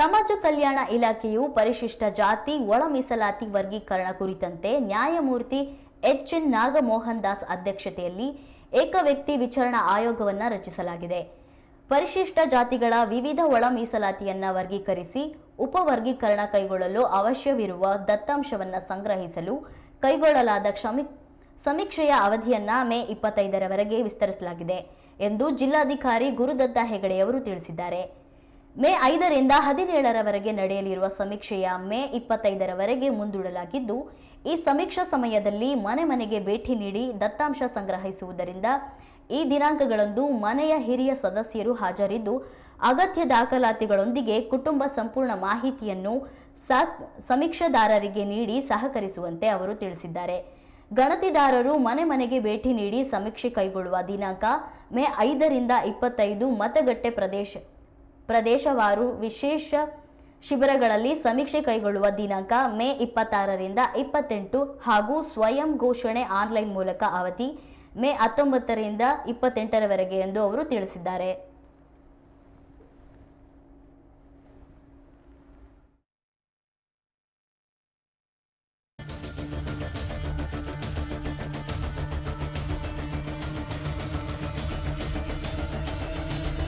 ಸಮಾಜ ಕಲ್ಯಾಣ ಇಲಾಖೆಯು ಪರಿಶಿಷ್ಟ ಜಾತಿ, ಒಳ ಮೀಸಲಾತಿ ವರ್ಗೀಕರಣ ಕುರಿತಂತೆ ನ್ಯಾಯಮೂರ್ತಿ ಎಚ್. ಎನ್. ನಾಗಮೋಹನ್ ದಾಸ್ ಅಧ್ಯಕ್ಷತೆಯಲ್ಲಿ ಏಕ ವ್ಯಕ್ತಿ ವಿಚಾರಣಾ ಆಯೋಗವನ್ನು ರಚಿಸಲಾಗಿದೆ. ಪರಿಶಿಷ್ಟ ಜಾತಿಗಳ ವಿವಿಧ ಒಳ ಮೀಸಲಾತಿಯನ್ನ ವರ್ಗೀಕರಿಸಿ ಉಪವರ್ಗೀಕರಣ ಕೈಗೊಳ್ಳಲು ಅವಶ್ಯವಿರುವ ದತ್ತಾಂಶವನ್ನು ಸಂಗ್ರಹಿಸಲು ಕೈಗೊಳ್ಳಲಾದ ಕ್ಷಮಿ, ಸಮೀಕ್ಷೆಯ ಅವಧಿಯನ್ನ ಮೇ ಇಪ್ಪತ್ತೈದರವರೆಗೆ ವಿಸ್ತರಿಸಲಾಗಿದೆ ಎಂದು ಜಿಲ್ಲಾಧಿಕಾರಿ ಗುರುದತ್ತ ಹೆಗಡೆಯವರು ತಿಳಿಸಿದ್ದಾರೆ. ಮೇ ಐದರಿಂದ ಹದಿನೇಳರವರೆಗೆ ನಡೆಯಲಿರುವ ಸಮೀಕ್ಷೆಯ ಮೇ ಇಪ್ಪತ್ತೈದರವರೆಗೆ ಮುಂದೂಡಲಾಗಿದ್ದು, ಈ ಸಮೀಕ್ಷಾ ಸಮಯದಲ್ಲಿ ಮನೆ ಮನೆಗೆ ಭೇಟಿ ನೀಡಿ ದತ್ತಾಂಶ ಸಂಗ್ರಹಿಸುವುದರಿಂದ ಈ ದಿನಾಂಕಗಳಂದು ಮನೆಯ ಹಿರಿಯ ಸದಸ್ಯರು ಹಾಜರಿದ್ದು, ಅಗತ್ಯ ದಾಖಲಾತಿಗಳೊಂದಿಗೆ ಕುಟುಂಬ ಸಂಪೂರ್ಣ ಮಾಹಿತಿಯನ್ನು ಸಮೀಕ್ಷಾದಾರರಿಗೆ ನೀಡಿ ಸಹಕರಿಸುವಂತೆ ಅವರು ತಿಳಿಸಿದ್ದಾರೆ. ಗಣತಿದಾರರು ಮನೆ ಮನೆಗೆ ಭೇಟಿ ನೀಡಿ ಸಮೀಕ್ಷೆ ಕೈಗೊಳ್ಳುವ ದಿನಾಂಕ ಮೇ ಐದರಿಂದ ಇಪ್ಪತ್ತೈದು ಮತಗಟ್ಟೆ ಪ್ರದೇಶ ಪ್ರದೇಶವಾರು ವಿಶೇಷ ಶಿಬಿರಗಳಲ್ಲಿ ಸಮೀಕ್ಷೆ ಕೈಗೊಳ್ಳುವ ದಿನಾಂಕ ಮೇ ಇಪ್ಪತ್ತಾರರಿಂದ ಇಪ್ಪತ್ತೆಂಟು ಹಾಗೂ ಸ್ವಯಂ ಘೋಷಣೆ ಆನ್ಲೈನ್ ಮೂಲಕ ಅವಧಿ ಮೇ ಹತ್ತೊಂಬತ್ತರಿಂದ ಇಪ್ಪತ್ತೆಂಟರವರೆಗೆ ಎಂದು ಅವರು ತಿಳಿಸಿದ್ದಾರೆ.